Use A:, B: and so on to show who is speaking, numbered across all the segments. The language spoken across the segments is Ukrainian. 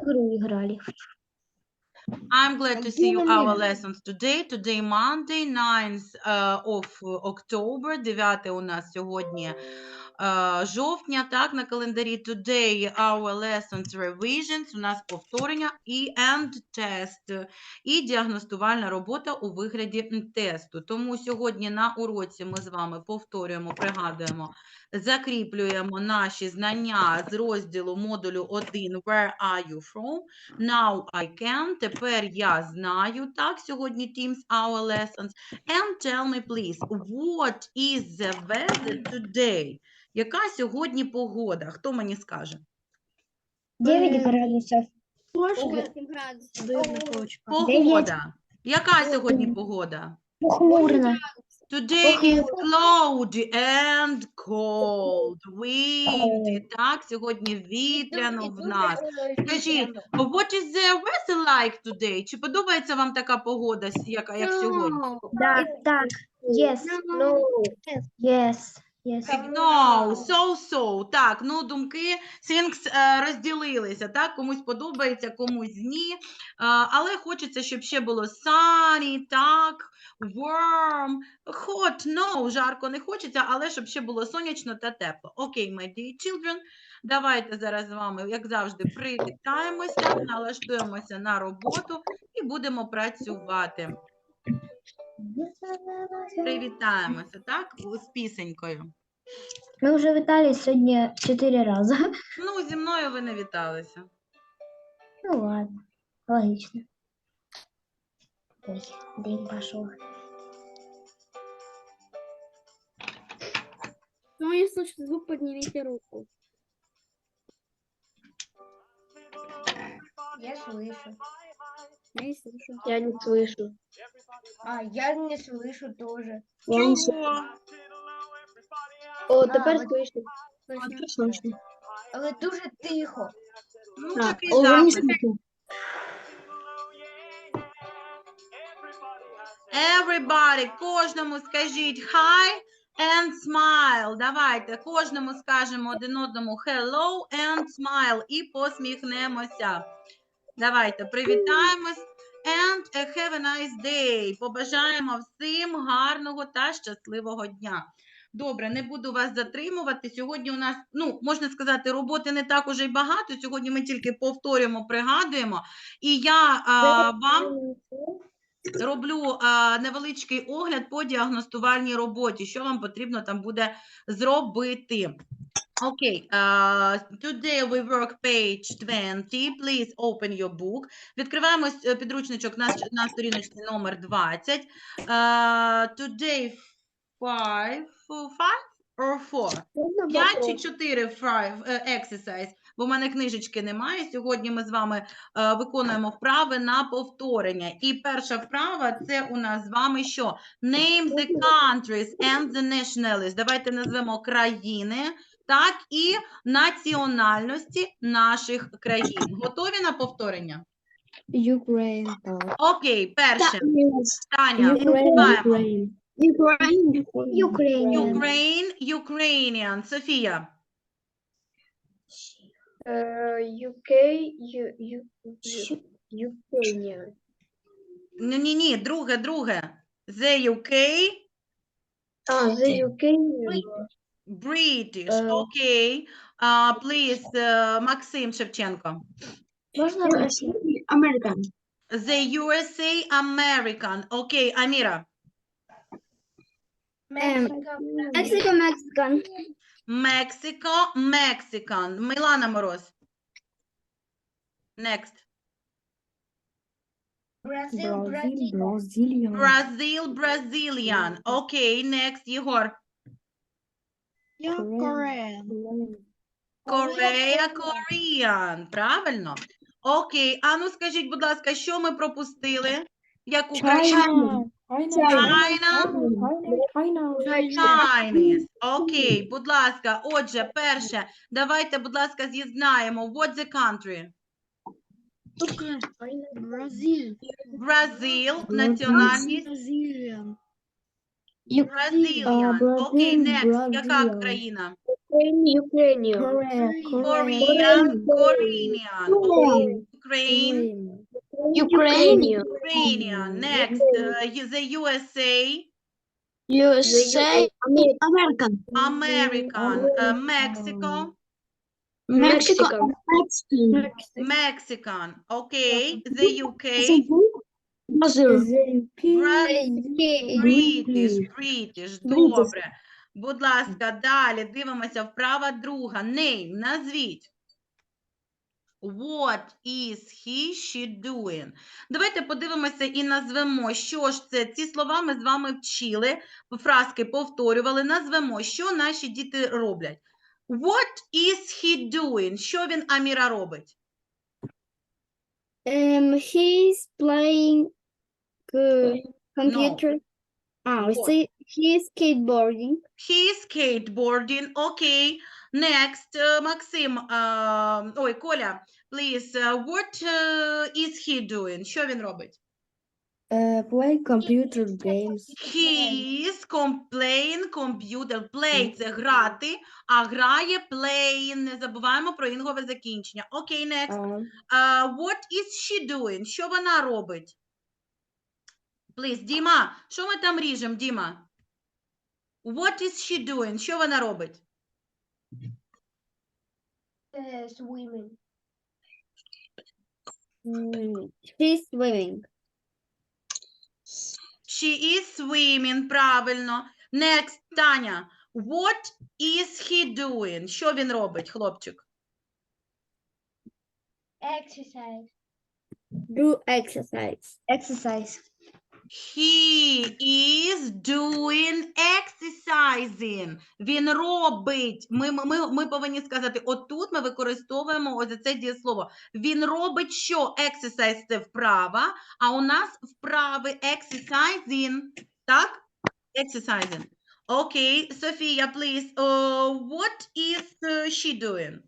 A: игру играли.
B: I'm glad to see you our lessons today. Today Monday, 9th uh, of October. 9 у нас сьогодні uh, жовтня, так, на календарі. Today our lessons revisions, у нас повторення і and test, і діагностувальна робота у вигляді тесту. Тому сьогодні на уроці ми з вами повторюємо, пригадуємо, закріплюємо наші знання з розділу модулю 1 Where are you from? Now I can. Тепер я знаю. Так, сьогодні Teams our lessons. And tell me, please, what is the weather today? Яка сьогодні погода? Хто мені скаже?
A: 9
C: Э,
A: градусов.
B: Погода. Яка сьогодні погода?
A: Похмурно.
B: Today is cloudy and cold. Windy. Так, сьогодні вітряно в нас. Скажіть, what is the weather like today? Чи подобається вам така погода, яка як сьогодні?
A: Так, так. Yes. No. Yes.
B: No, so, so. Так, ну думки things е, розділилися, так? Комусь подобається, комусь ні. Е, але хочеться, щоб ще було sunny, так, warm, hot, no, жарко не хочеться, але щоб ще було сонячно та тепло. Окей, my dear children, давайте зараз з вами, як завжди, привітаємося, налаштуємося на роботу і будемо працювати. Привітаємося, так, з пісенькою.
A: Мы уже витались сегодня 4 раза.
B: Ну, зі мною ви не віталися.
A: Ну ладно. Логично. Ой, день пошел.
C: Ну, если слышит звук, поднимите руку.
D: Я слышу.
C: Я не слышу.
D: Я не слышу. А, я не слышу тоже.
B: Чого?
D: О,
A: тепер
D: слышу.
C: Слышно.
D: Але дуже тихо.
B: Ну,
C: А,
B: такий
C: о, ви не
B: запит.
C: слышите.
B: Everybody, кожному скажіть hi and smile. Давайте, кожному скажемо один одному hello and smile і посміхнемося. Давайте, привітаємось and have a nice day. Побажаємо всім гарного та щасливого дня. Добре, не буду вас затримувати. Сьогодні у нас, ну, можна сказати, роботи не так уже й багато. Сьогодні ми тільки повторюємо, пригадуємо. І я а, вам роблю а, невеличкий огляд по діагностувальній роботі, що вам потрібно там буде зробити. Окей, а, today we work page 20. Please open your book. Відкриваємо е, підручничок на, на сторіночці номер 20. А, today five, five or four? П'ять чи чотири five, е, exercise, бо в мене книжечки немає. Сьогодні ми з вами е, виконуємо вправи на повторення. І перша вправа це у нас з вами що? Name the countries and the nationalities. Давайте назвемо країни, так, і національності наших країн. Готові на повторення?
C: Ukraine.
B: Окей, перше. Таня,
C: Ukraine. Ukraine. Ukraine.
A: Ukrainian.
B: Софія.
D: UK, Ukrainian.
B: Ні, ні, ні, друге, друге. The UK,
D: А, the UK.
B: British.
D: Е.
B: Окей. А, please, е, Максим Шевченко.
A: Можно
C: American.
B: The USA, American. Окей, Аміра.
C: Mexico, Mexican.
B: Mexico, Mexican. Мілана Мороз. Next.
D: Brazil,
C: Brazil,
D: Brazil.
C: Brazilian.
B: Brazil, Brazilian. Окей, next,
C: Korean.
B: Korea, Korean. Правильно? Окей, а ну скажіть, будь ласка, що ми пропустили? Яку країну? China. Chinese. Окей, будь ласка. Отже, перше, давайте, будь ласка, з'єднаємо. What's the country?
C: Brazil.
B: Бразил, національність.
C: Brazilian.
B: Brazilian. Окей, next. Яка
C: Brazilian.
B: країна?
C: Ukrainian.
B: Korean, Korean, Ukraine,
C: Ukrainian.
B: Ukrainian. Next, uh, the USA,
C: USA. American.
B: American, uh, Mexico,
C: Mexico. Mexican.
B: Mexican. Okay, the UK,
C: Brazil.
B: British, British. Добре. Будь ласка, далі дивимося вправа друга. Name, назвіть. What is he, she doing? Давайте подивимося і назвемо, що ж це. Ці слова ми з вами вчили, фразки повторювали, назвемо, що наші діти роблять. What is he doing? Що він, Аміра, робить?
C: Um, he's playing uh, computer. Ah,
B: What?
C: see, he's skateboarding.
B: He is skateboarding. Okay. Next, uh, Максим, uh, ой, Коля, please, uh, what uh, is he doing? Що він робить?
A: play computer games.
B: He is com- playing computer. Play – це грати, а грає playing. Не забуваємо про інгове закінчення. Окей, next. Uh, what is she doing? Що вона робить? Please, Діма, що ми там ріжемо, Діма? What is she doing? Що вона робить?
D: Swimming.
C: Mm, She's swimming.
B: She is swimming, правильно. Next, Таня. What is he doing? Що він робить, хлопчик?
D: Exercise.
C: Do exercise.
A: Exercise.
B: He is doing exercising. Він робить. Ми, ми- ми, повинні сказати, отут ми використовуємо ось це дієслово. Він робить що? Exercise – це вправа, а у нас вправи exercising. Так? Exercising. Окей, Софія, please. Uh, what is uh, she doing?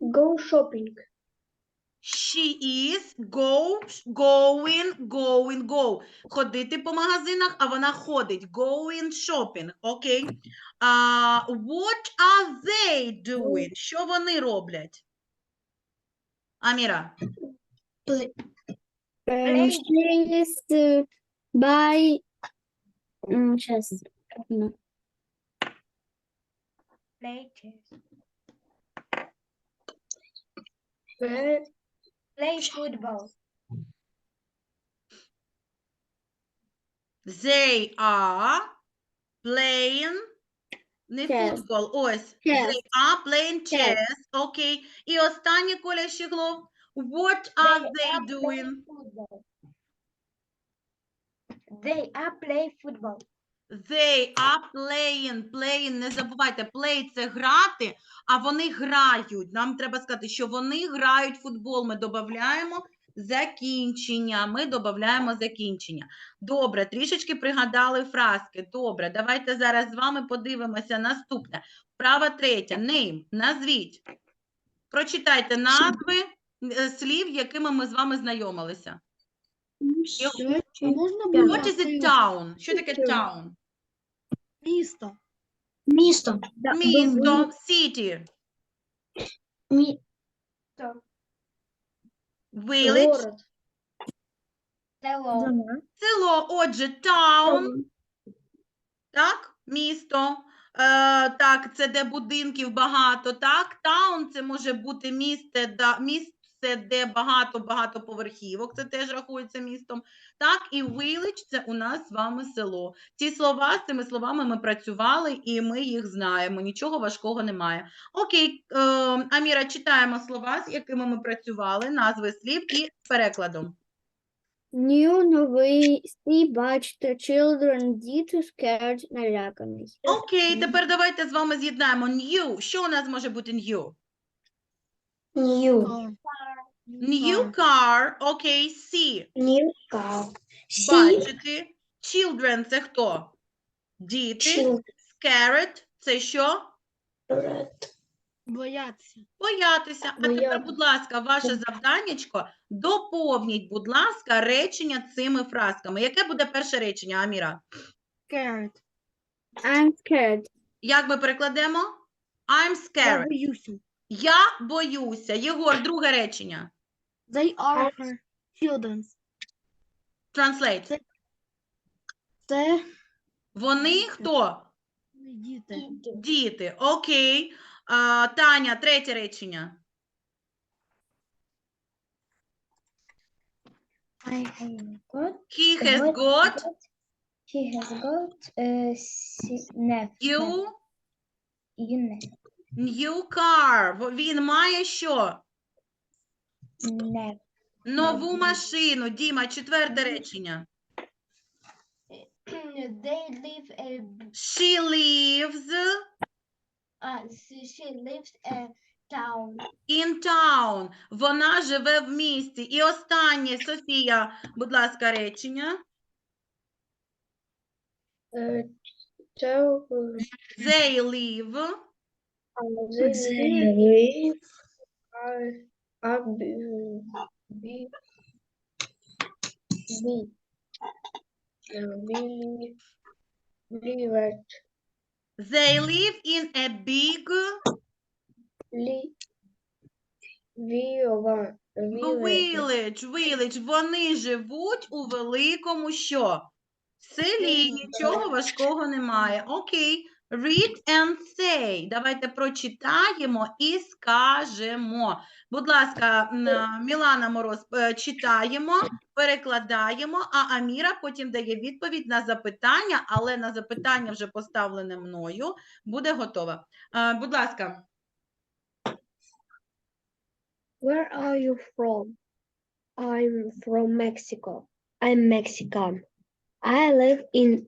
C: Go shopping.
B: She is go, going, going, go. Ходити по магазинах, а вона ходить. Going shopping. Окей. А, what are they doing? Що вони роблять? Аміра.
C: Um, she is uh, by. Um, сейчас. No.
D: Play chess. Play football.
B: They are playing не
C: Chess.
B: футбол, ось.
C: Chess.
B: They are playing
C: Chess.
B: chess. Окей. І останнє Коля Щеглов. What are they
D: are
B: doing?
D: playing football. They are play football.
B: They are playing, playing, не забувайте, play – це грати, а вони грають. Нам треба сказати, що вони грають в футбол. Ми додаємо закінчення. Ми додаємо закінчення. Добре, трішечки пригадали фразки. Добре, давайте зараз з вами подивимося наступне. Вправа третя. Name. Назвіть. Прочитайте назви е, слів, якими ми з вами знайомилися.
C: Можна
B: What is a town? Що таке town?
C: Місто.
A: Місто.
B: Місто, city, village,
D: Hello.
B: село. Отже, town, так, місто. Е, так, це де будинків багато, так. Town – це може бути місце, да, місце, де багато-багато поверхівок, це теж рахується містом. Так, і village – це у нас з вами село. Ці слова, з цими словами ми працювали, і ми їх знаємо. Нічого важкого немає. Окей, е, Аміра, читаємо слова, з якими ми працювали, назви слів і перекладом.
C: New новий всі бачите, children, діти scared, наляканий.
B: Окей, тепер давайте з вами з'єднаємо new. Що у нас може бути new?
A: New.
B: New car, окей, see.
A: New car.
B: Бачити. Children – це хто? Діти. Scared – це що?
C: Бояться.
B: Боятися. А тепер, будь ласка, ваше завданнячко, доповніть, будь ласка, речення цими фразками. Яке буде перше речення, Аміра?
C: Scared. I'm scared.
B: Як ми перекладемо? I'm
D: Я
B: scared.
D: боюся.
B: Я боюся. Єгор, друге речення.
D: They are her children.
B: Translate.
D: Це
B: Вони хто?
D: діти.
B: Діти. Окей. А, Таня, третє речення.
A: I have got.
B: He has got
A: He has got uh,
B: you
A: You
B: new car. Він має що?
A: Nef.
B: Нову машину. Діма, четверте речення.
D: They live a
B: She lives
D: uh, she lives a town.
B: in town. Вона живе в місті. І останнє, Софія, будь ласка, речення.
C: Е,
B: They live
C: They be be be be live
B: They live in a big
C: village.
B: Village. Вони живуть у великому що? Селі. Нічого важкого немає. Окей. Read and say. Давайте прочитаємо і скажемо. Будь ласка, Мілана Мороз, е, читаємо, перекладаємо, а Аміра потім дає відповідь на запитання, але на запитання вже поставлене мною буде готова. Е, Будь ласка.
C: Where are you from? I'm from Mexico. I'm Mexican. I live in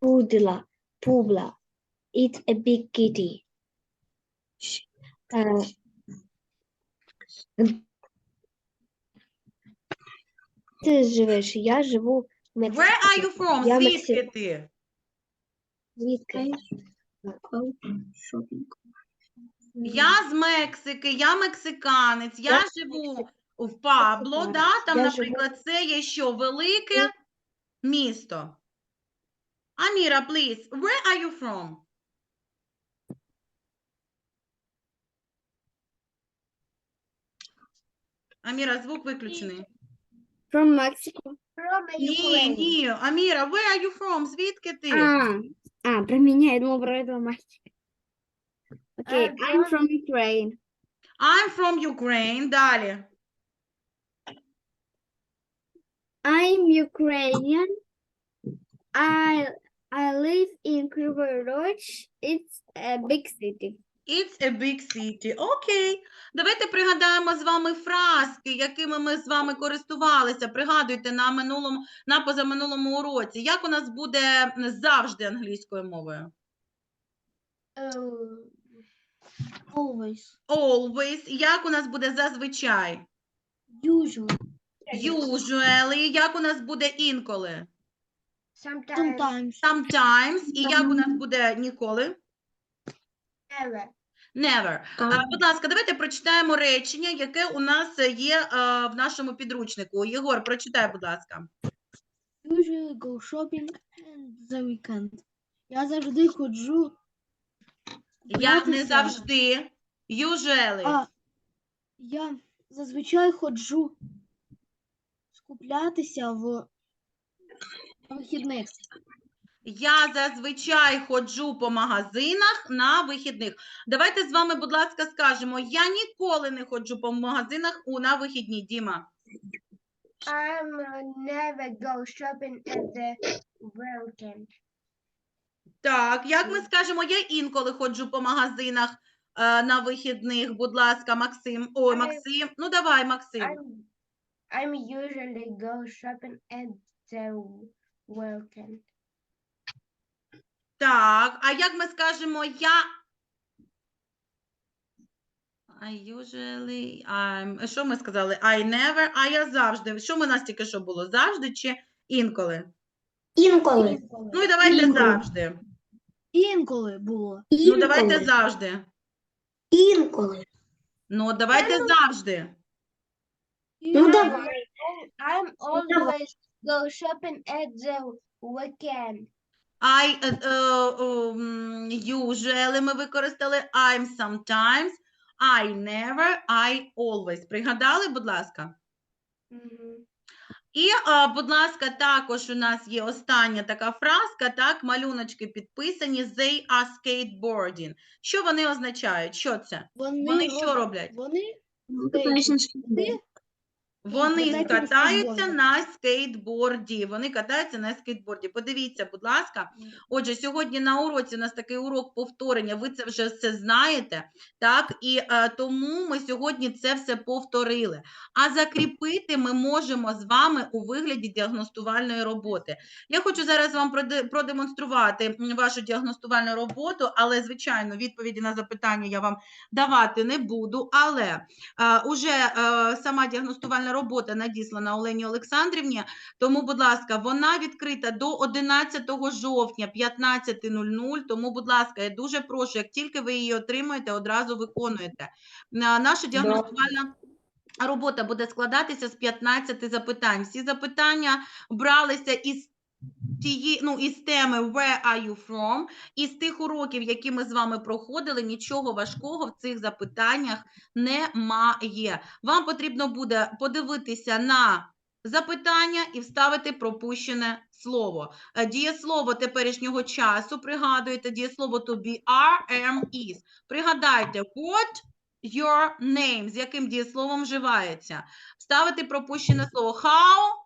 C: Pudla. Puebla. It's a big city. Uh, ти живеш, я живу в Мексиці.
B: Where are you from?
C: Я
B: Звідки
C: Мексик-
B: ти?
C: Звідки?
B: Я з Мексики, я мексиканець, я
C: Я
B: живу в Пабло, да? Там,
C: Я живу-
B: наприклад, це є що, велике місто. Аміра, please, where are you from? Аміра, звук виключений.
C: From Mexico.
D: From
B: Ні, ні, Аміра, where are you from? Звідки ти?
C: А, а, про меня, я думала про этого мальчика. Окей,
D: А,
C: I'm from Ukraine.
B: I'm from Ukraine. Далі.
C: I'm Ukrainian. I I live in Kryvyi Rog. It's a big city.
B: It's a big city. Окей. Давайте пригадаємо з вами фразки, якими ми з вами користувалися. Пригадуйте на минулому, на позаминулому уроці. Як у нас буде завжди англійською мовою?
D: Uh, always.
B: Always. Як у нас буде зазвичай?
D: Usually.
B: Usually. Як у нас буде інколи?
D: Sometimes. Sometimes.
B: Sometimes. І як у нас буде ніколи?
D: Never.
B: Never. А, будь ласка, давайте прочитаємо речення, яке у нас є е, в нашому підручнику. Єгор, прочитай, будь ласка.
D: Usually go shopping the weekend. Я завжди ходжу.
B: Як не завжди. Usually.
D: А, я зазвичай ходжу скуплятися в вихідних.
B: Я зазвичай ходжу по магазинах на вихідних. Давайте з вами, будь ласка, скажемо. Я ніколи не ходжу по магазинах у на вихідні, Діма.
D: I'm never go shopping at the weekend.
B: Так, як ми скажемо, я інколи ходжу по магазинах е, на вихідних. Будь ласка, Максим. Ой, Максим. Ну давай, Максим.
D: I'm usually go shopping at the weekend.
B: Так, а як ми скажемо я. I usually, I'm... Що ми сказали? I never, а я завжди. Що ми у нас тільки що було? Завжди чи інколи?
C: Інколи.
B: Ну і давайте
C: Інколи.
B: завжди.
D: Інколи було.
B: Ну давайте завжди.
C: Інколи.
B: Ну давайте завжди.
C: Ну давай.
D: I'm always go shopping at the weekend.
B: I е, ем, usually ми використали I'm sometimes, I never, I always. Пригадали, будь ласка? І, будь ласка, також у нас є остання така фразка, так, малюночки підписані, they are skateboarding. Що вони означають? Що це?
D: Вони,
B: Вони що роблять?
D: Вони
A: Вони
B: Вони
D: катаються на скейтборді.
B: Вони катаються на скейтборді. Подивіться, будь ласка. Отже, сьогодні на уроці у нас такий урок повторення. Ви це вже все знаєте, так? І е, тому ми сьогодні це все повторили. А закріпити ми можемо з вами у вигляді діагностувальної роботи. Я хочу зараз вам продемонструвати вашу діагностувальну роботу, але, звичайно, відповіді на запитання я вам давати не буду. Але е, уже е, сама діагностувальна робота надіслана Олені Олександрівні, тому, будь ласка, вона відкрита до 11 жовтня 15.00. Тому, будь ласка, я дуже прошу, як тільки ви її отримаєте, одразу виконуєте. Наша діагностувальна робота буде складатися з 15 запитань. Всі запитання бралися із тії, ну, із теми Where are you from? Із тих уроків, які ми з вами проходили, нічого важкого в цих запитаннях немає. Вам потрібно буде подивитися на запитання і вставити пропущене слово. Е, Дієслово теперішнього часу, пригадуєте, дієслово to be, are, am, is. Пригадайте, what your name, з яким дієсловом вживається. Вставити пропущене слово how,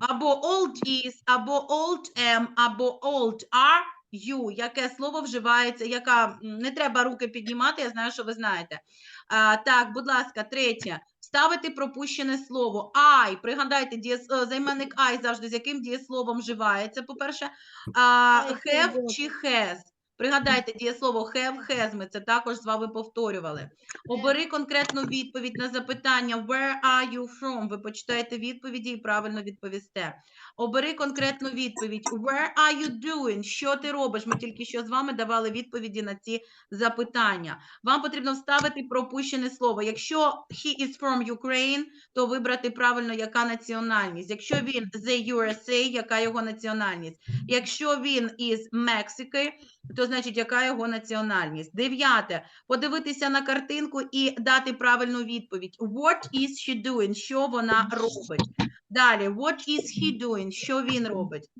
B: або old is, або old am, або old are you. Яке слово вживається, яка не треба руки піднімати, я знаю, що ви знаєте. А, так, будь ласка, третє. Ставити пропущене слово. I. Пригадайте, дієс... е, займенник I завжди з яким дієсловом вживається, по-перше. Have чи has. Пригадайте дієслово have, has. Ми це також з вами повторювали. Обери конкретну відповідь на запитання Where are you from? Ви почитаєте відповіді і правильно відповісте. Обери конкретну відповідь Where are you doing? Що ти робиш? Ми тільки що з вами давали відповіді на ці запитання. Вам потрібно вставити пропущене слово. Якщо he is from Ukraine, то вибрати правильно, яка національність. Якщо він the USA, яка його національність. Якщо він із Мексики, то значить, яка його національність. Дев'яте. Подивитися на картинку і дати правильну відповідь. What is she doing? Що вона робить? Далі, what is he doing? Що він робить?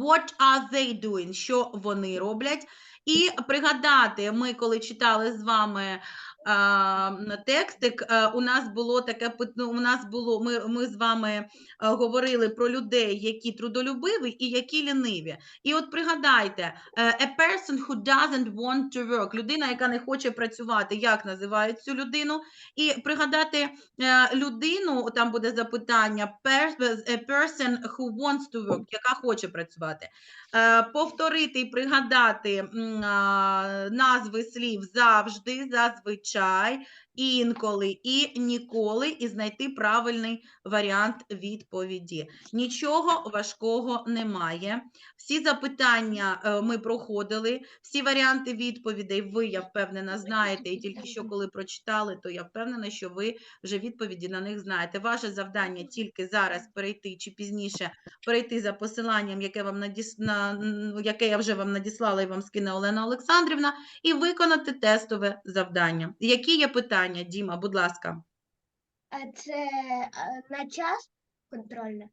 B: What are they doing? Що вони роблять? І пригадати, ми коли читали з вами текстик, у нас було таке ну, у нас було, ми, ми з вами говорили про людей, які трудолюбиві і які ліниві. І от пригадайте, е, a person who doesn't want to work, людина, яка не хоче працювати, як називають цю людину? І пригадати е, людину, там буде запитання, a person who wants to work, яка хоче працювати. Е, Повторити і пригадати назви слів завжди, зазвичай, shy інколи і ніколи, і знайти правильний варіант відповіді. Нічого важкого немає. Всі запитання е, ми проходили, всі варіанти відповідей ви, я впевнена, знаєте. І тільки що коли прочитали, то я впевнена, що ви вже відповіді на них знаєте. Ваше завдання тільки зараз перейти чи пізніше перейти за посиланням, яке вам надіс... на... яке я вже вам надіслала і вам скине Олена Олександрівна, і виконати тестове завдання. Які є питання, Діма, будь ласка?
C: Це на час контрольне?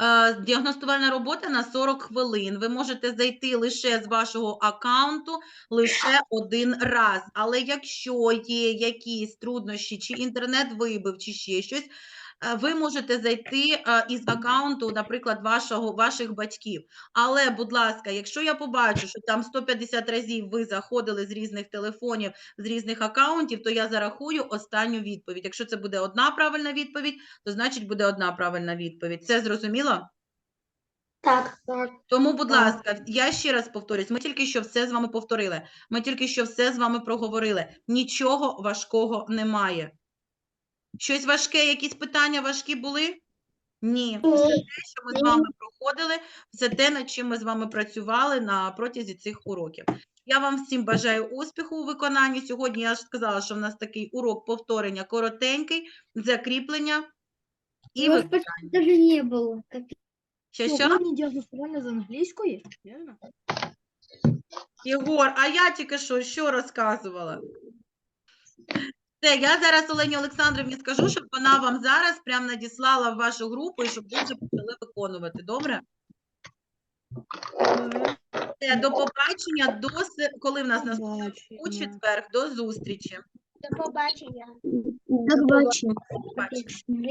B: Е, Діагностувальна робота на 40 хвилин. Ви можете зайти лише з вашого аккаунту лише один раз. Але якщо є якісь труднощі, чи інтернет вибив, чи ще щось, ви можете зайти е, із аккаунту, наприклад, вашого, ваших батьків. Але, будь ласка, якщо я побачу, що там 150 разів ви заходили з різних телефонів, з різних аккаунтів, то я зарахую останню відповідь. Якщо це буде одна правильна відповідь, то значить буде одна правильна відповідь. Це зрозуміло?
C: Так, так.
B: Тому, будь
C: Так.
B: ласка, я ще раз повторюсь, ми тільки що все з вами повторили. Ми тільки що все з вами проговорили. Нічого важкого немає. Щось важке, якісь питання важкі були? Ні. Все те, що ми з вами проходили, все те, над чим ми з вами працювали на протязі цих уроків. Я вам всім бажаю успіху у виконанні. Сьогодні я ж сказала, що в нас такий урок повторення коротенький, закріплення і виконання.
C: даже не було.
B: Що що?
E: Сьогодні діагностування з англійської, вірно?
B: Єгор, а я тільки що, що розказувала? Все, я зараз Олені Олександрівні скажу, щоб вона вам зараз прям надіслала в вашу групу і щоб ви вже почали виконувати. Добре? Все, до побачення, до с- коли в нас наступний у четвер. До зустрічі.
D: До побачення.
F: До побачення.
B: Побачення.